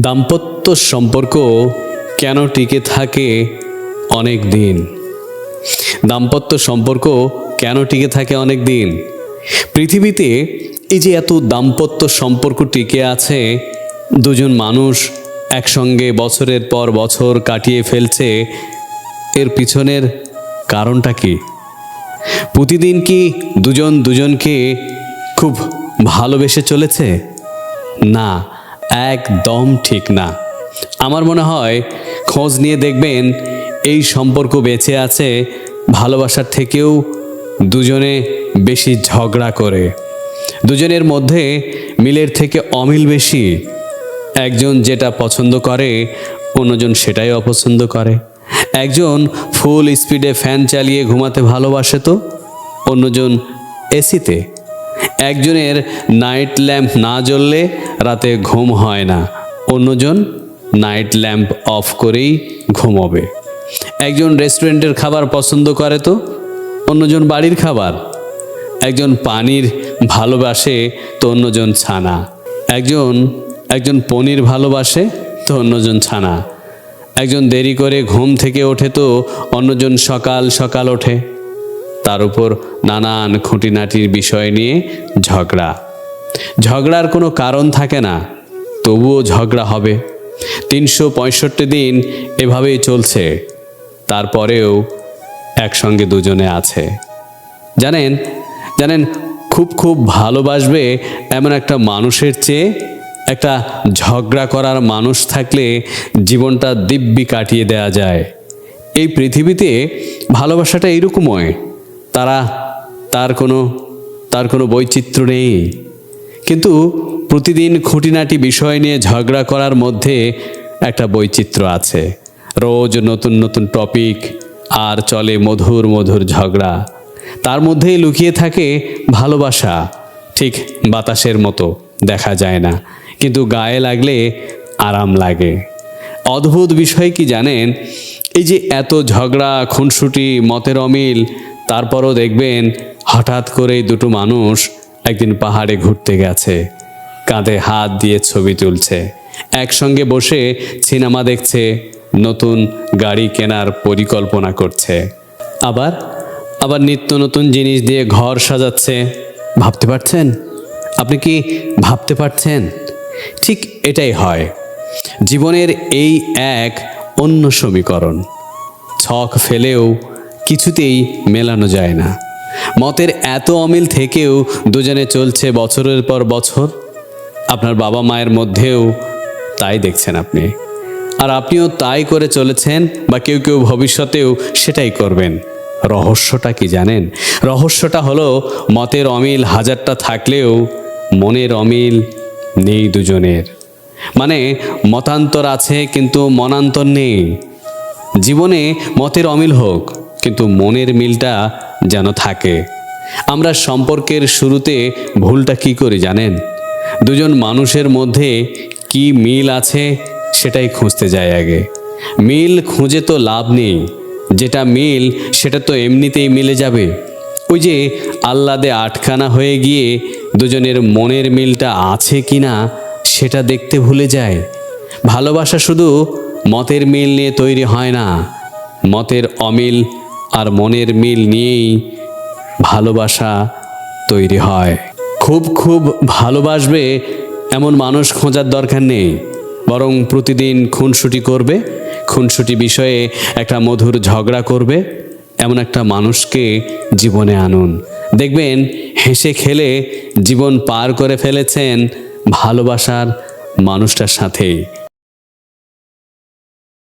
দাম্পত্য সম্পর্ক কেন টিকে থাকে অনেক দিন? দাম্পত্য সম্পর্ক কেন টিকে থাকে অনেক দিন? পৃথিবীতে এই যে এত দাম্পত্য সম্পর্ক টিকে আছে, দুজন মানুষ একসঙ্গে বছরের পর বছর কাটিয়ে ফেলছে, এর পিছনের কারণটা কি? প্রতিদিন কি দুজন দুজনকে খুব ভালোবেসে চলেছে? না। একদম ঠিক না। আমার মনে হয় খোঁজ নিয়ে দেখবেন এই সম্পর্ক বেঁচে আছে ভালোবাসার থেকেও দুজনে বেশি ঝগড়া করে। দুজনের মধ্যে মিলের থেকে অমিল বেশি। একজন যেটা পছন্দ করে, অন্যজন সেটাই অপছন্দ করে। একজন ফুল স্পিডে ফ্যান চালিয়ে ঘুমাতে ভালোবাসে তো, অন্যজন এসিতে একজনের নাইট ল্যাম্প না জ্বললে রাতে ঘুম হয় না, অন্যজন নাইট ল্যাম্প অফ করেই ঘুমোবে। একজন রেস্টুরেন্টের খাবার পছন্দ করে তো, অন্যজন বাড়ির খাবার। একজন পানির ভালোবাসে তো অন্যজন ছানা। একজন একজন পনির ভালোবাসে তো অন্যজন ছানা। একজন দেরি করে ঘুম থেকে ওঠে তো অন্যজন সকাল সকাল ওঠে। তার উপর নানান খুঁটিনাটির বিষয় নিয়ে ঝগড়া। ঝগড়ার কোনো কারণ থাকে না, তবুও ঝগড়া হবে। তিনশো পঁয়ষট্টি দিন এভাবেই চলছে, তারপরেও একসঙ্গে দুজনে আছে। জানেন জানেন, খুব খুব ভালোবাসবে এমন একটা মানুষের চেয়ে একটা ঝগড়া করার মানুষ থাকলে জীবনটা দিব্যি কাটিয়ে দেয়া যায়। এই পৃথিবীতে ভালোবাসাটা এইরকমই তারা তার কোনো তার কোনো বৈচিত্র্য নেই। কিন্তু প্রতিদিন খুঁটিনাটি বিষয় নিয়ে ঝগড়া করার মধ্যে একটা বৈচিত্র্য আছে। রোজ নতুন নতুন টপিক, আর চলে মধুর মধুর ঝগড়া। তার মধ্যেই লুকিয়ে থাকে ভালোবাসা। ঠিক বাতাসের মতো, দেখা যায় না। কিন্তু গায়ে লাগলে আরাম লাগে। অদ্ভুত বিষয় কি জানেন? এই যে এত ঝগড়া, খুনসুটি, মতের অমিল তারপরও দেখবেন হঠাৎ করেই দুটো মানুষ একদিন পাহাড়ে ঘুরতে গেছে। কাঁধে হাত দিয়ে ছবি তুলছে। একসঙ্গে বসে সিনেমা দেখছে, নতুন গাড়ি কেনার পরিকল্পনা করছে। আবার আবার নিত্য নতুন জিনিস দিয়ে ঘর সাজাচ্ছে। ভাবতে পারছেন? আপনি কি ভাবতে পারছেন? ঠিক এটাই হয়। জীবনের এই এক অন্য সমীকরণ। ছক ফেলেও কিছুতেই মেলানো যায় না। মতের এত অমিল থেকেও দুজনে চলছে বছরের পর বছর। আপনার বাবা মায়ের মধ্যেও তাই দেখছেন আপনি। আর আপনিও তাই করে চলেছেন বা কেউ কেউ ভবিষ্যতেও সেটাই করবেন। রহস্যটা কি জানেন? রহস্যটা হলো, মতের অমিল হাজারটা থাকলেও মনের অমিল নেই দুজনের। মানে মতান্তর আছে কিন্তু মনান্তর নেই। জীবনে মতের অমিল হোক কিন্তু মনের মিলটা যেন থাকে। আমরা সম্পর্কের শুরুতে ভুলটা কি করি জানেন? দুজন মানুষের মধ্যে কি মিল আছে সেটাই খুঁজতে যায় আগে। মিল খুঁজে তো লাভ নেই। যেটা মিল, সেটা তো এমনিতেই মিলে যাবে। ওই যে আহ্লাদে আটখানা হয়ে গিয়ে দুজনের মনের মিলটা আছে কি না সেটা দেখতে ভুলে যায়। ভালোবাসা শুধু মতের মিল নিয়ে তৈরি হয় না। মতের অমিল আর মনের মিল নিয়েই ভালোবাসা তৈরি হয়। খুব খুব ভালোবাসবে এমন মানুষ খোঁজার দরকার নেই, বরং প্রতিদিন খুনসুটি করবে, খুনসুটি বিষয়ে একটা মধুর ঝগড়া করবে, এমন একটা মানুষকে জীবনে আনুন। দেখবেন, হেসে খেলে জীবন পার করে ফেলেছেন ভালোবাসার মানুষটার সাথেই।